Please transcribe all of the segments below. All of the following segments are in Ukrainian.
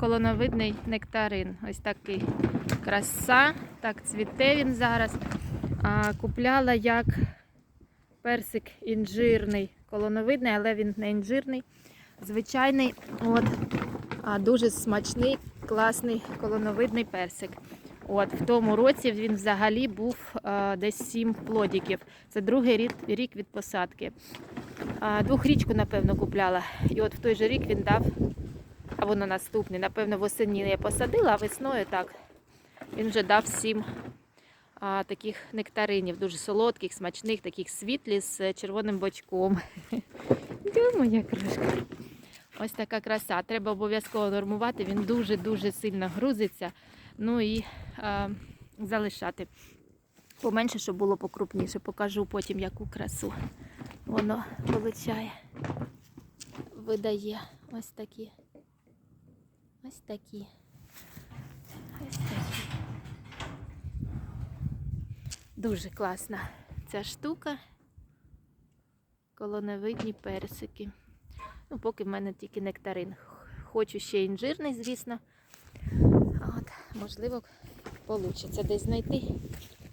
колоновидний нектарин. Ось такий краса. Так цвіте він зараз. А, купляла як персик інжирний, колоновидний, але він не інжирний. Звичайний, от, а, дуже смачний, класний колоновидний персик. От, в тому році він взагалі був а, десь 7 плодиків. Це другий рік, рік від посадки. А, двохрічку, напевно, купляла. І от в той же рік він дав, а воно наступний. Напевно, восені я посадила, а весною так. Він вже дав сім а, таких нектаринів, дуже солодких, смачних, таких світлі з червоним бочком. Моя кришка? Ось така краса. Треба обов'язково нормувати. Він дуже-дуже сильно грузиться. Ну і а, залишати. Поменше, щоб було покрупніше. Покажу потім, яку красу воно вилучає. Видає ось такі. Ось такі. Дуже класна ця штука. Колоневидні персики. Ну, поки в мене тільки нектарин. Хочу ще інжирний, звісно. От, можливо, вийде десь знайти.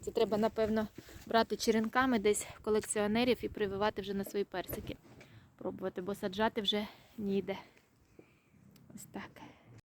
Це треба, напевно, брати черенками десь в колекціонерів і прививати вже на свої персики. Пробувати, бо саджати вже ніде. Ось так.